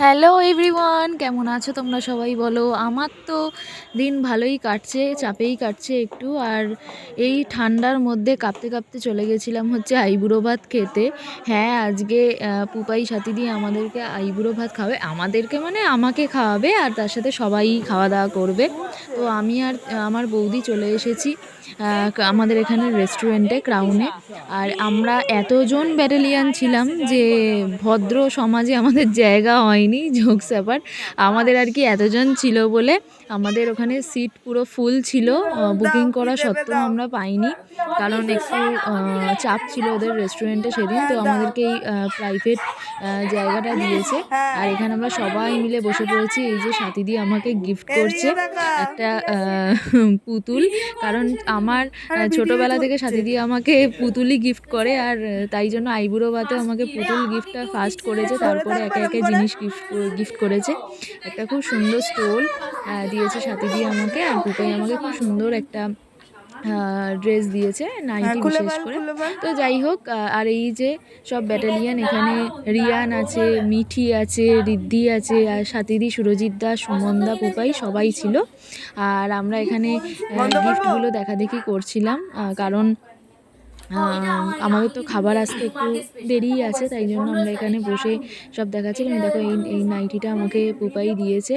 Hello everyone, কেমন আছো তোমরা সবাই বলো? আমার তো দিন ভালোই কাটছে, চাপেই কাটছে একটু, আর এই ঠান্ডার মধ্যে কাঁপতে কাঁপতে চলে গেছিলাম হচ্ছে আইবুড়ো ভাত খেতে। হ্যাঁ আজকে পুপাই সাথী দিয়ে আমাদেরকে আইবুড়ো ভাত খাওয়াবে আমাদেরকে মানে আমাকে খাওয়াবে আর তার সাথে সবাই খাওয়া দাওয়া করবে। তো আমি আর, আমার বৌদি চলে এসেছি আমাদের এখানে রেস্টুরেন্টে ক্রাউনে আর আমরা এতজন ব্যাটালিয়ান ছিলাম যে ভদ্র সমাজে আমাদের জায়গা হয়নি। জোকস আবার। আমাদের আর কি এতজন ছিল বলে আমাদের ওখানে সিট পুরো ফুল ছিল। বুকিং করা সত্ত্বেও আমরা পাইনি। কারণ একটু চাপ ছিল ওদের রেস্টুরেন্টে সেদিন। তো আমাদেরকে এই প্রাইভেট জায়গাটা দিয়েছে। আর এখানে আমরা সবাই মিলে বসে পড়েছি। এই যে সাথী দিয়ে আমাকে গিফট করছে একটা পুতুল। কারণ আমার ছোটবেলা থেকে সাথী দিয়ে আমাকে পুতুলই গিফট করে। আর, তাই জন্য আইবুড়ো বাতে আমাকে পুতুল গিফটটা ফার্স্ট করেছে। তারপরে একে একে জিনিস গিফট গিফট করেছে। একটা খুব সুন্দর স্টোল দিয়েছে সাথে দিয়ে আমাকে আর পুপাই আমাকে খুব সুন্দর একটা ড্রেস দিয়েছে নাইটি বিশেষ করে। তো যাই হোক আর এই যে সব ব্যাটালিয়ান এখানে রিয়ান আছে মিঠি আছে রিদ্ধি আছে আর সাথীদি সুরজিৎ দা সুমন দা পোপাই সবাই ছিল। আর আমরা এখানে গিফটগুলো দেখা দেখি করছিলাম কারণ আমাদের তো খাবার আসতে একটু দেরিই আছে তাই জন্য আমরা এখানে বসে সব দেখাচ্ছিলাম। এই দেখো এই এই নাইটিটা আমাকে পুপাই দিয়েছে।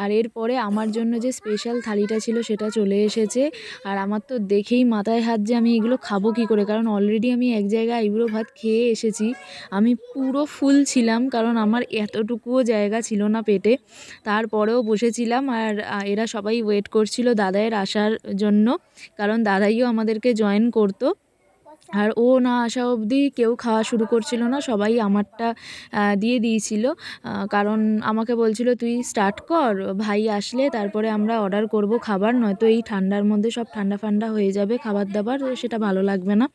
আর এরপরে আমার জন্য যে স্পেশাল থালিটা ছিল সেটা চলে এসেছে। আর আমার তো দেখেই মাথায় হাত যে আমি এগুলো খাব কী করে? কারণ অলরেডি আমি এক জায়গায় আইবুড়ো ভাত খেয়ে এসেছি। আমি পুরো ফুল ছিলাম কারণ আমার এতটুকুও জায়গা ছিল না পেটে। তারপরেও বসেছিলাম আর এরা সবাই ওয়েট করছিল দাদাইয়ের আসার জন্য। কারণ দাদাইও আমাদেরকে জয়েন করতো। আর ও না আসা অবধি কেউ খাওয়া শুরু করছিল না, সবাই আমারটা দিয়ে দিয়েছিল। কারণ আমাকে বলছিল, তুই স্টার্ট কর, ভাই আসলে তারপরে আমরা অর্ডার করব খাবার, নয়তো এই ঠান্ডার মধ্যে সব ঠান্ডা ফান্ডা হয়ে যাবে খাবার দাবার সেটা ভালো লাগবে না।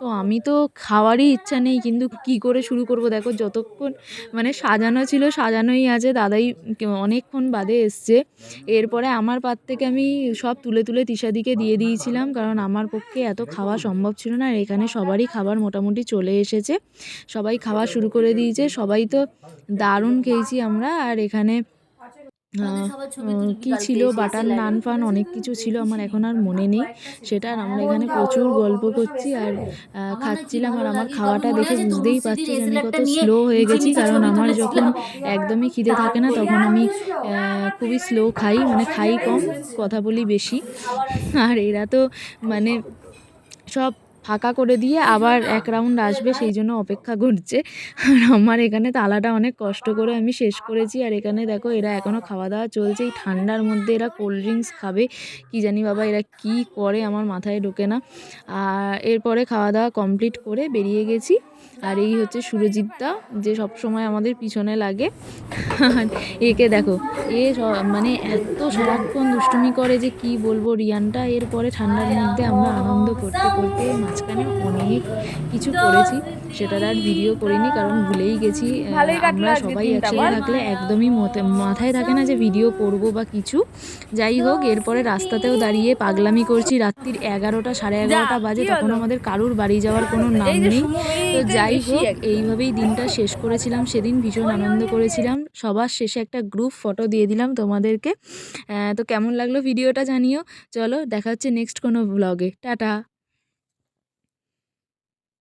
তো আমি তো খাওয়ারই ইচ্ছা নেই, কিন্তু কি করে শুরু করব? দেখো যতক্ষণ মানে সাজানো ছিল সাজানোই আছে, দাদাই অনেকক্ষণ বাদে এসছে। এরপরে আমার পাত থেকে আমি সব তুলে তুলে তিশাদিকে দিয়ে দিয়েছিলাম, কারণ আমার পক্ষে এত খাওয়া সম্ভব ছিল না, আর এখানে সবারই খাবার মোটামুটি চলে এসেছে। সবাই খাওয়া শুরু করে দিয়েছে। সবাই তো দারুণ খেয়েছি আমরা। আর এখানে কি ছিল? বাটার নান ফান অনেক কিছু ছিল আমার এখন আর মনে নেই। সেটা আর আমরা এখানে প্রচুর গল্প করছি আর খাচ্ছিলাম আর আমার খাওয়াটা দেখে বুঝতেই পারছি আমি কত স্লো হয়ে গেছি। কারণ আমার যখন একদমই খিদে থাকে না, তখন আমি খুবই স্লো খাই মানে খাই কম, কথা বলি বেশি। আর এরা তো মানে সব ফাঁকা করে দিয়ে আবার এক রাউন্ড আসবে, সেই জন্য অপেক্ষা করছে। আর আমার এখানে তালাটা অনেক কষ্ট করে আমি শেষ করেছি। আর এখানে দেখো, এরা এখনও খাওয়া দাওয়া চলছে। এই ঠান্ডার মধ্যে এরা কোল্ড ড্রিঙ্কস খাবে। কি জানি বাবা, এরা কি করে আমার মাথায় ঢোকে না। আর এরপরে খাওয়া দাওয়া কমপ্লিট করে বেরিয়ে গেছি। আর এই হচ্ছে সুরজিৎদা, যে সব সময় আমাদের পিছনে লাগে। একে দেখো, এ মানে এত সারাক্ষণ দুষ্টুমি করে যে কি বলব রিয়ানটা। এরপরে ঠান্ডার মধ্যে আমরা আনন্দ করতে করতে মাঝখানে অনেক কিছু করেছি সেটার আর ভিডিও করিনি কারণ ভুলেই গেছি। আমরা সবাই একসাথে থাকলে একদমই মতে- মাথায় থাকে না যে ভিডিও করব বা কিছু। যাই হোক এরপরে রাস্তাতেও দাঁড়িয়ে পাগলামি করছি। রাত্রির এগারোটা সাড়ে এগারোটা বাজে তখন আমাদের কারুর বাড়ি যাওয়ার কোনো নাম নেই। তো যাই হোক এইভাবেই দিনটা শেষ করেছিলাম। সেদিন ভীষণ আনন্দ করেছিলাম। সবার শেষে একটা গ্রুপ ফটো দিয়ে দিলাম তোমাদেরকে। তো কেমন লাগল ভিডিওটা জানিও। চলো দেখা হচ্ছে নেক্সট কোনো ব্লগে টাটা।